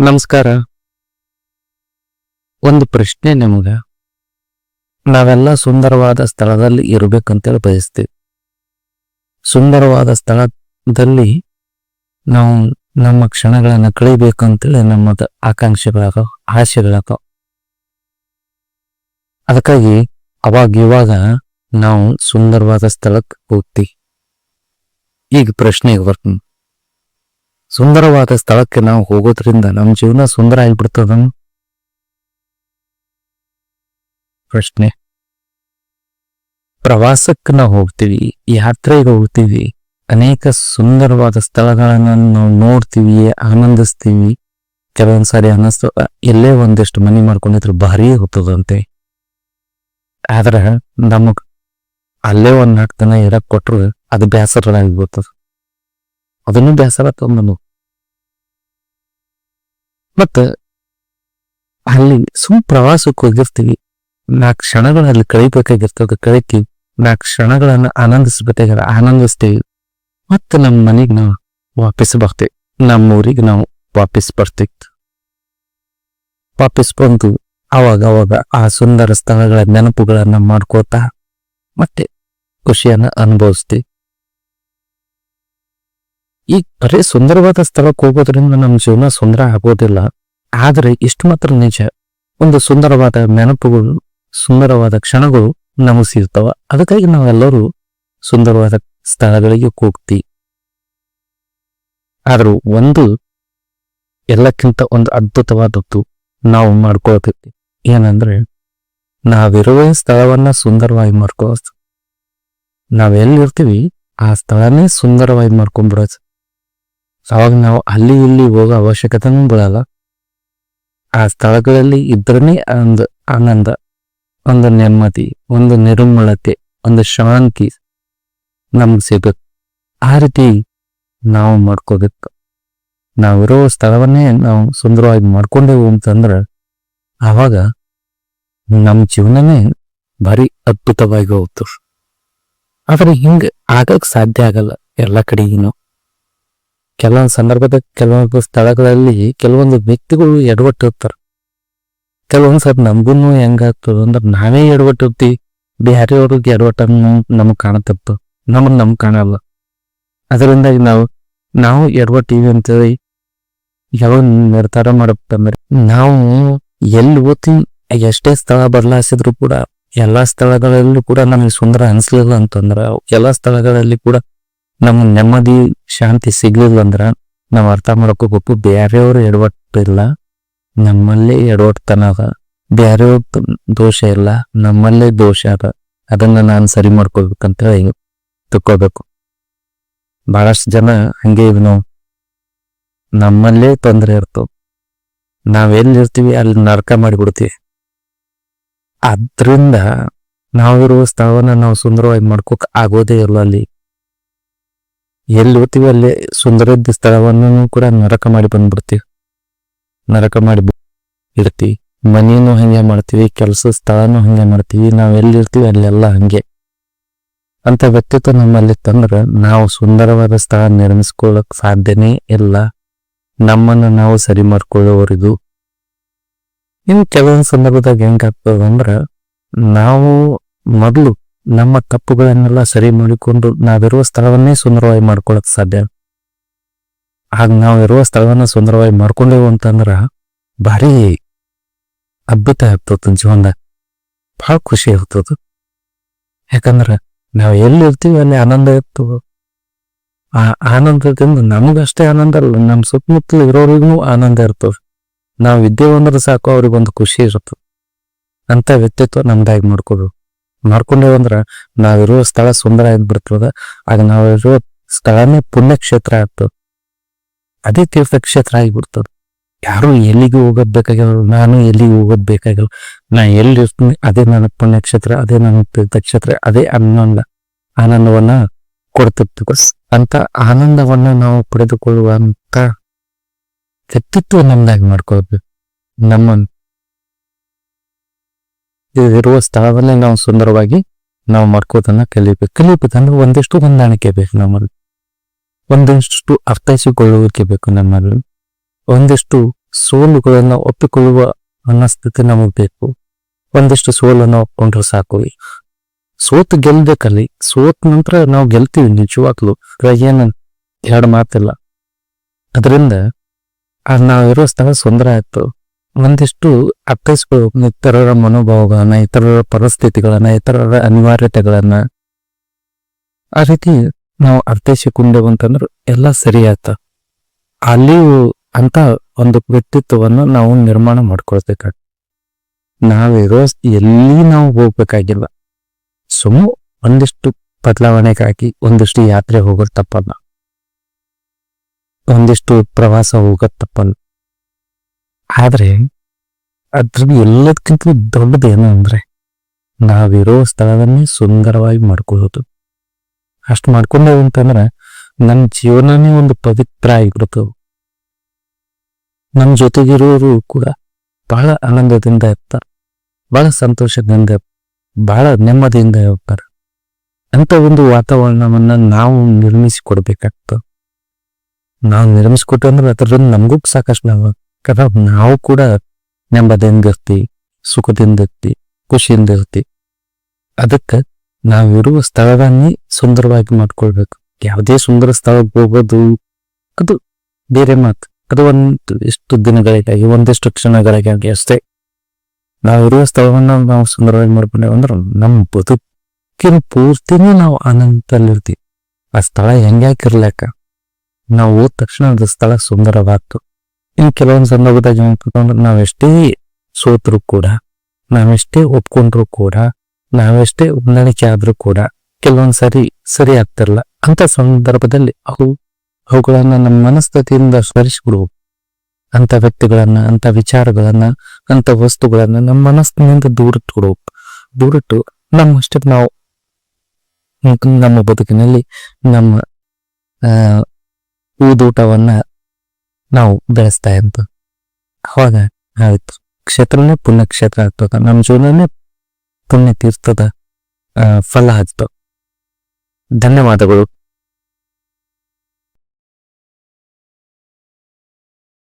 ನಮಸ್ಕಾರ. ಒಂದು ಪ್ರಶ್ನೆ ನಮಗ. ನಾವೆಲ್ಲ ಸುಂದರವಾದ ಸ್ಥಳದಲ್ಲಿ ಇರಬೇಕಂತೇಳಿ ಬಯಸ್ತೀವಿ. ಸುಂದರವಾದ ಸ್ಥಳದಲ್ಲಿ ನಾವು ನಮ್ಮ ಕ್ಷಣಗಳನ್ನ ಕಳಿಬೇಕಂತೇಳಿ ನಮ್ಮದು ಆಕಾಂಕ್ಷೆಗಳಾಗ ಆಸೆಗಳಾಗ ಅದಕ್ಕಾಗಿ ಅವಾಗ ಇವಾಗ ನಾವು ಸುಂದರವಾದ ಸ್ಥಳಕ್ಕೆ ಹೋಗ್ತೀವಿ. ಈಗ ಪ್ರಶ್ನೆಗೆ ಬರ್ತೀನಿ. ಸುಂದರವಾದ ಸ್ಥಳಕ್ಕೆ ನಾವು ಹೋಗೋದ್ರಿಂದ ನಮ್ಮ ಜೀವನ ಸುಂದರ ಆಗಿಬಿಡ್ತದ ಪ್ರಶ್ನೆ. ಪ್ರವಾಸಕ್ಕೆ ನಾವು ಹೋಗ್ತೀವಿ, ಯಾತ್ರೆಗೆ ಹೋಗ್ತೀವಿ, ಅನೇಕ ಸುಂದರವಾದ ಸ್ಥಳಗಳನ್ನ ನಾವು ನೋಡ್ತೀವಿ, ಆನಂದಿಸ್ತೀವಿ. ಕೆಲವೊಂದ್ ಸಾರಿ ಎಲ್ಲೇ ಒಂದಿಷ್ಟು ಮನಿ ಮಾಡ್ಕೊಂಡಿದ್ರೆ ಭಾರಿ ಹೋಗ್ತದಂತೆ ಆದ್ರೆ ನಮಗ್ ಅಲ್ಲೇ ಒಂದ್ ನಾಲ್ಕು ದಿನ ಇರಕ್ ಕೊಟ್ರು ಅದು ಬೇಸರ ಆಗಿಬಿಡ್ತದ ಅದನ್ನು ಬೇಸರ ತಂದನು ಮತ್ತ ಅಲ್ಲಿ ಸುಮ್ ಪ್ರವಾಸಕ್ಕೆ ಹೋಗಿರ್ತೀವಿ. ನಾಲ್ಕು ಕ್ಷಣಗಳಲ್ಲಿ ಕಳಿಬೇಕಾಗಿರ್ತದ, ಕಳಿತೀವಿ. ನಾಲ್ಕು ಕ್ಷಣಗಳನ್ನ ಆನಂದಿಸ್ಬೇಕಾಗಿರ, ಆನಂದಿಸ್ತೀವಿ. ಮತ್ತೆ ನಮ್ಮ ಮನೆಗೆ ನಾವು ವಾಪಸ್ ಬರ್ತೀವಿ. ನಮ್ಮ ಊರಿಗೆ ನಾವು ವಾಪಸ್ ಬರ್ತೀವಿ. ವಾಪಸ್ ಬಂದು ಅವಾಗ ಅವಾಗ ಆ ಸುಂದರ ಸ್ಥಳಗಳ ನೆನಪುಗಳನ್ನ ಮಾಡ್ಕೋತಾ, ಮತ್ತೆ ಖುಷಿಯನ್ನ ಅನುಭವಿಸ್ತೀವಿ. ಈ ಬರೀ ಸುಂದರವಾದ ಸ್ಥಳಕ್ಕೆ ಹೋಗೋದ್ರಿಂದ ನಮ್ಮ ಜೀವನ ಸುಂದರ ಆಗೋದಿಲ್ಲ. ಆದರೆ ಇಷ್ಟು ಮಾತ್ರ ನಿಜ. ಒಂದು ಸುಂದರವಾದ ನೆನಪುಗಳು, ಸುಂದರವಾದ ಕ್ಷಣಗಳು ನಮಗೆ ಸಿಗ್ತಾವ. ಅದಕ್ಕಾಗಿ ನಾವೆಲ್ಲರೂ ಸುಂದರವಾದ ಸ್ಥಳಗಳಿಗೆ ಹೋಗ್ತಿ. ಆದರೂ ಒಂದು ಎಲ್ಲಕ್ಕಿಂತ ಒಂದು ಅದ್ಭುತವಾದದ್ದು ನಾವು ಮಾಡ್ಕೊಳ್ತೀವಿ ಏನಂದ್ರೆ, ನಾವಿರುವ ಸ್ಥಳವನ್ನ ಸುಂದರವಾಗಿ ಮಾಡ್ಕೋಸ್ ನಾವೆಲ್ಲಿರ್ತೀವಿ, ಆ ಸ್ಥಳನೇ ಸುಂದರವಾಗಿ ಮಾಡ್ಕೊಂಡ್ಬಿಡೋದು. ಅವಾಗ ನಾವು ಅಲ್ಲಿ ಇಲ್ಲಿ ಹೋಗೋ ಅವಶ್ಯಕತೆನೂ ಬೀಳಲ್ಲ ಆ ಸ್ಥಳಗಳಲ್ಲಿ ಇದ್ರನೇ ಒಂದು ಆನಂದ, ಒಂದು ನೆಮ್ಮದಿ, ಒಂದು ನಿರ್ಮಲತೆ, ಒಂದು ಶಾಂತಿ ನಮ್ಗೆ ಸಿಗುತ್ತೆ. ಆ ರೀತಿ ನಾವು ಮಾಡ್ಕೋಬೇಕು. ನಾವಿರೋ ಸ್ಥಳವನ್ನೇ ನಾವು ಸುಂದರವಾಗಿ ಮಾಡ್ಕೊಂಡೆವು ಅಂತಂದ್ರೆ ಆವಾಗ ನಮ್ಮ ಜೀವನನೇ ಭಾರಿ ಅದ್ಭುತವಾಗಿ ಹೋಗ್ತು ಆದರೆ ಹಿಂಗೆ ಆಗಕ್ಕೆ ಸಾಧ್ಯ ಆಗಲ್ಲ ಎಲ್ಲ ಕಡೆಗಿನೂ. ಕೆಲವೊಂದು ಸಂದರ್ಭದ ಕೆಲವೊಂದು ಸ್ಥಳಗಳಲ್ಲಿ ಕೆಲವೊಂದು ವ್ಯಕ್ತಿಗಳು ಎಡವಟ್ಟಿರ್ತಾರೆ. ಕೆಲವೊಂದು ಸರ್ ನಮಗೂ ಹೆಂಗಾಗ್ತದ ಅಂದ್ರೆ ನಾವೇ ಎಡವಟ್ಟಿರ್ತೀವಿ. ಬೇರೆಯವ್ರಿಗೆ ಎಡವಟ್ಟನ್ನು ನಮಗೆ ಕಾಣತಿರ್ತು ನಮಗೆ ನಮ್ಗೆ ಕಾಣಲ್ಲ. ಅದರಿಂದಾಗಿ ನಾವು ನಾವು ಎಡವಟ್ಟಿವಿ ಅಂತೇಳಿ ಯಾವ ನಿರ್ಧಾರ ಮಾಡಬೇಕಂದ್ರೆ ನಾವು ಎಲ್ಲಿ ಓದ್ತೀವಿ, ಎಷ್ಟೇ ಸ್ಥಳ ಬದಲಾಯಿಸಿದ್ರು ಕೂಡ, ಎಲ್ಲಾ ಸ್ಥಳಗಳಲ್ಲೂ ಕೂಡ ನಮಗೆ ಸುಂದರ ಅನ್ಸ್ಲಿಲ್ಲ ಅಂತಂದ್ರೆ, ಎಲ್ಲಾ ಸ್ಥಳಗಳಲ್ಲಿ ಕೂಡ ನಮ್ ನೆಮ್ಮದಿ, ಶಾಂತಿ ಸಿಗ್ಲಿಲ್ಲ ಅಂದ್ರ ನಾವ್ ಅರ್ಥ ಮಾಡ್ಕೋಬೇಕು ಬೇರೆಯವ್ರು ಎಡವಟ್ಟಿಲ್ಲ. ನಮ್ಮಲ್ಲೇ ಎಡವಟ್ತನ ಅದ. ಬೇರೆಯವ್ರ ದೋಷ ಇಲ್ಲ, ನಮ್ಮಲ್ಲೇ ದೋಷ ಅದ. ಅದನ್ನ ನಾನು ಸರಿ ಮಾಡ್ಕೋಬೇಕಂತ ಹೇಳಿ ತಿಳ್ಕೋಬೇಕು. ಬಹಳಷ್ಟು ಜನ ಹಂಗೆ ಇವ್ ನಾವು. ನಮ್ಮಲ್ಲೇ ತೊಂದರೆ ಇರ್ತವೆ. ನಾವೆಲ್ಲಿರ್ತೀವಿ ಅಲ್ಲಿ ನರಕ ಮಾಡಿಬಿಡ್ತೀವಿ. ಅದ್ರಿಂದ ನಾವಿರುವ ಸ್ಥಳವನ್ನ ನಾವು ಸುಂದರವಾಗಿ ಮಾಡ್ಕೋಕ್ ಆಗೋದೇ ಇಲ್ಲ ಅಲ್ಲಿ. ಎಲ್ಲಿ ಹೋಗ್ತೀವಿ ಅಲ್ಲಿ ಸುಂದರ ಇದ್ದ ಸ್ಥಳವನ್ನು ಕೂಡ ನರಕ ಮಾಡಿ ಬಂದ್ಬಿಡ್ತೀವಿ. ನರಕ ಮಾಡಿ ಇರ್ತೀವಿ. ಮನೇನು ಹಂಗೆ ಮಾಡ್ತೀವಿ, ಕೆಲಸ ಸ್ಥಳನೂ ಹಂಗೆ ಮಾಡ್ತೀವಿ, ನಾವು ಎಲ್ಲಿರ್ತೀವಿ ಅಲ್ಲೆಲ್ಲ ಹಂಗೆ. ಅಂತ ವ್ಯಕ್ತಿತ್ವ ನಮ್ಮಲ್ಲಿ ತಂದ್ರೆ ನಾವು ಸುಂದರವಾದ ಸ್ಥಳ ನಿರ್ಮಿಸ್ಕೊಳ್ಳೋಕೆ ಸಾಧ್ಯನೇ ಇಲ್ಲ. ನಮ್ಮನ್ನು ನಾವು ಸರಿ ಮಾಡ್ಕೊಳ್ಳೋರಿದು ಇನ್ನು ಕೆಲವೊಂದು ಸಂದರ್ಭದಾಗ ಹೆಂಗಾಗ್ತದೆ ಅಂದ್ರ ನಾವು ಮೊದಲು ನಮ್ಮ ತಪ್ಪುಗಳನ್ನೆಲ್ಲ ಸರಿ ಮಾಡಿಕೊಂಡು ನಾವಿರುವ ಸ್ಥಳವನ್ನೇ ಸುಂದರವಾಗಿ ಮಾಡ್ಕೊಳಕ್ ಸಾಧ್ಯ. ಹಾಗ ನಾವು ಇರುವ ಸ್ಥಳವನ್ನ ಸುಂದರವಾಗಿ ಮಾಡ್ಕೊಂಡೇವು ಅಂತಂದ್ರ ಭಾರಿ ಅದ್ಭುತ ಆಗ್ತದ ಜೀವನ ಬಹಳ ಖುಷಿ ಆಗ್ತದ. ಯಾಕಂದ್ರ ನಾವು ಎಲ್ಲಿ ಇರ್ತೀವಿ ಅಲ್ಲಿ ಆನಂದ ಇರ್ತವ ಆ ಆನಂದದಿಂದ ನಮಗಷ್ಟೇ ಆನಂದ ಅಲ್ಲ, ನಮ್ಮ ಸುತ್ತಮುತ್ತಲು ಇರೋರಿಗೂ ಆನಂದ ಇರ್ತದ. ನಾವು ವಿದ್ಯೆ ಅಂದ್ರೆ ಸಾಕು, ಅವ್ರಿಗೊಂದು ಖುಷಿ ಇರ್ತದ. ಅಂತ ವ್ಯಕ್ತಿತ್ವ ನಮ್ದಾಗಿ ಮಾಡ್ಕೋಬೇಕು ಮಾಡ್ಕೊಂಡೇವಂದ್ರ ನಾವಿರುವ ಸ್ಥಳ ಸುಂದರ ಬರ್ತದ ಆಗ ನಾವಿರುವ ಸ್ಥಳನೇ ಪುಣ್ಯಕ್ಷೇತ್ರ ಆಗ್ತದ ಅದೇ ತೀರ್ಥಕ್ಷೇತ್ರ ಆಗಿಬಿಡ್ತದ. ಯಾರು ಎಲ್ಲಿಗೂ ಹೋಗೋದ್ ಬೇಕಾಗಿಲ್ಲ ನಾನು ಎಲ್ಲಿಗೆ ಹೋಗೋದ್ ಬೇಕಾಗಿಲ್ಲ ನಾ ಎಲ್ಲಿ ಇರ್ತೀನಿ ಅದೇ ನನ್ನ ಪುಣ್ಯಕ್ಷೇತ್ರ, ಅದೇ ನನ್ನ ತೀರ್ಥಕ್ಷೇತ್ರ, ಅದೇ ಆನಂದ. ಆನಂದವನ್ನ ಕೊಡ್ತಿರ್ತೀವಿ ಅಂತ ಆನಂದವನ್ನ ನಾವು ಪಡೆದುಕೊಳ್ಳುವಂತ ವ್ಯಕ್ತಿತ್ವ ನಮ್ದಾಗಿ ಮಾಡ್ಕೊಳ್ಬೇಕು. ನಮ್ಮ ಇರುವ ಸ್ಥಳವನ್ನೇ ನಾವು ಸುಂದರವಾಗಿ ನಾವು ಮಾಡ್ಕೋದನ್ನ ಕಲಿಬೇಕು ಕಲಿಬೇಕಂದ್ರೆ ಒಂದಿಷ್ಟು ಹೊಂದಾಣಿಕೆ ಬೇಕು ನಮ್ಮಲ್ಲಿ. ಒಂದಿಷ್ಟು ಅರ್ಥೈಸಿಕೊಳ್ಳುವಿಕೆ ಬೇಕು ನಮ್ಮಲ್ಲಿ. ಒಂದಿಷ್ಟು ಸೋಲುಗಳನ್ನ ಒಪ್ಪಿಕೊಳ್ಳುವ ಮನಸ್ಥಿತಿ ನಮಗೆ ಬೇಕು. ಒಂದಿಷ್ಟು ಸೋಲನ್ನು ಒಪ್ಕೊಂಡ್ರೆ ಸಾಕು. ಸೋತು ಗೆಲ್ಬೇಕಲ್ಲಿ. ಸೋತ್ ನಂತರ ನಾವು ಗೆಲ್ತೀವಿ ನಿಜವಾಗ್ಲು. ಏನು ಎರಡು ಮಾತಿಲ್ಲ. ಅದರಿಂದ ನಾವಿರೋ ಸ್ಥಳ ಸುಂದರ ಆಯ್ತು. ಒಂದಿಷ್ಟು ಅರ್ಥೈಸ್ಕೊಳ್ಳೋ ಇತರರ ಮನೋಭಾವಗಳನ್ನ, ಇತರರ ಪರಿಸ್ಥಿತಿಗಳನ್ನ, ಇತರರ ಅನಿವಾರ್ಯತೆಗಳನ್ನ ಆ ರೀತಿ ನಾವು ಅರ್ಥೈಸಿಕೊಂಡೆವು ಅಂತಂದ್ರೆ ಎಲ್ಲ ಸರಿ ಆಯ್ತ ಅಲ್ಲಿಯೂ ಅಂತ ಒಂದು ವ್ಯಕ್ತಿತ್ವವನ್ನು ನಾವು ನಿರ್ಮಾಣ ಮಾಡ್ಕೊಳ್ಬೇಕಾಗ ನಾವಿರೋ ಎಲ್ಲಿ ನಾವು ಹೋಗ್ಬೇಕಾಗಿಲ್ಲ. ಸುಮ್ಮ ಒಂದಿಷ್ಟು ಬದಲಾವಣೆಗಾಗಿ ಒಂದಿಷ್ಟು ಯಾತ್ರೆ ಹೋಗೋದು ತಪ್ಪಲ್ಲ. ಒಂದಿಷ್ಟು ಪ್ರವಾಸ ಹೋಗೋದು ತಪ್ಪಲ್ಲ. ಆದ್ರೆ ಅದ್ರದ್ದು ಎಲ್ಲದಕ್ಕಿಂತ ದೊಡ್ಡದು ಅಂದ್ರೆ ನಾವಿರೋ ಸ್ಥಳವನ್ನೇ ಸುಂದರವಾಗಿ ಮಾಡ್ಕೊಳ್ಳೋದು. ಅಷ್ಟು ಮಾಡ್ಕೊಂಡೇವು ಅಂತಂದ್ರೆ ನನ್ನ ಜೀವನನೇ ಒಂದು ಪವಿತ್ರ ಆಗಿಬಿಡ್ತವೆ ನಮ್ಮ ಜೊತೆಗಿರೋರು ಕೂಡ ಬಹಳ ಆನಂದದಿಂದ ಇರ್ತಾರೆ, ಬಹಳ ಸಂತೋಷದಿಂದ ಬಹಳ ನೆಮ್ಮದಿಯಿಂದ ಇರ್ತಾರೆ. ಅಂತ ಒಂದು ವಾತಾವರಣವನ್ನ ನಾವು ನಿರ್ಮಿಸಿ ಕೊಡ್ಬೇಕಾಗ್ತದೆ ನಾವು ನಿರ್ಮಿಸಿಕೊಟ್ಟು ಅಂದ್ರೆ ಅದರಿಂದ ನಮಗೂ ಸಾಕಷ್ಟು ನಾವು ಕದ ನಾವು ಕೂಡ ನೆಮ್ಮದಿಯಿಂದ ಇರ್ತಿ, ಸುಖದಿಂದ ಇರ್ತಿ, ಖುಷಿಯಿಂದ ಇರ್ತಿ. ಅದಕ್ಕೆ ನಾವಿರುವ ಸ್ಥಳವನ್ನೇ ಸುಂದರವಾಗಿ ಮಾಡ್ಕೊಳ್ಬೇಕು. ಯಾವುದೇ ಸುಂದರ ಸ್ಥಳಕ್ಕೆ ಹೋಗೋದು, ಅದು ಬೇರೆ ಮಾತು. ಅದು ಒಂದು ಎಷ್ಟು ದಿನಗಳಿಗಾಗಿ, ಒಂದಿಷ್ಟು ಕ್ಷಣಗಳಿಗಾಗಿ ಅಷ್ಟೇ. ನಾವಿರುವ ಸ್ಥಳವನ್ನು ನಾವು ಸುಂದರವಾಗಿ ಮಾಡ್ಕೊಂಡೇವೆ ಅಂದ್ರೆ ನಮ್ಮ ಬದುಕಿನ ಪೂರ್ತಿನೇ ನಾವು ಆನಂದದಲ್ಲಿರ್ತೀವಿ ಆ ಸ್ಥಳ ಹೆಂಗ್ಯಾಕಿರ್ಲಾಕ ನಾವು ಹೋದ ತಕ್ಷಣ ಅದು ಸ್ಥಳ ಸುಂದರವಾಗ್ತು ಇನ್ನು ಕೆಲವೊಂದು ಸಂದರ್ಭದಾಗ ಏನಂತಂದ್ರೆ ನಾವೆಷ್ಟೇ ಸೋತ್ರು ಕೂಡ, ನಾವೆಷ್ಟೇ ಒಪ್ಕೊಂಡ್ರು ಕೂಡ, ನಾವೆಷ್ಟೇ ಹೊಂದಾಣಿಕೆ ಆದ್ರೂ ಕೂಡ ಕೆಲವೊಂದ್ ಸರಿ ಸರಿ ಆಗ್ತಿರಲ್ಲ. ಅಂತ ಸಂದರ್ಭದಲ್ಲಿ ಅವು, ಅವುಗಳನ್ನ ನಮ್ಮ ಮನಸ್ಥಿತಿಯಿಂದ ಸ್ಮರಿಸ್ಬಿಡ್ಬೇಕು ಅಂತ ವ್ಯಕ್ತಿಗಳನ್ನ ಅಂತ ವಿಚಾರಗಳನ್ನ ಅಂತ ವಸ್ತುಗಳನ್ನ ನಮ್ಮ ಮನಸ್ಸಿನಿಂದ ದೂರಿಟ್ಟು ಬಿಡ್ಬೇಕು ದೂರಿಟ್ಟು ನಮ್ಮಷ್ಟಕ್ಕೆ ನಾವು ನಮ್ಮ ಬದುಕಿನಲ್ಲಿ ನಮ್ಮ ಊದೂಟವನ್ನ ನಾವು ಬೆಳೆಸ್ತಾ ಇದ್ದು. ಅವಾಗ ಆಯ್ತು. ಕ್ಷೇತ್ರನೇ ಪುಣ್ಯಕ್ಷೇತ್ರ ಆಗ್ತದ. ನಮ್ಮ ಜೀವನನೇ ಪುಣ್ಯ ತೀರ್ಥದ ಫಲ ಆಗ್ತದೆ. ಧನ್ಯವಾದಗಳು.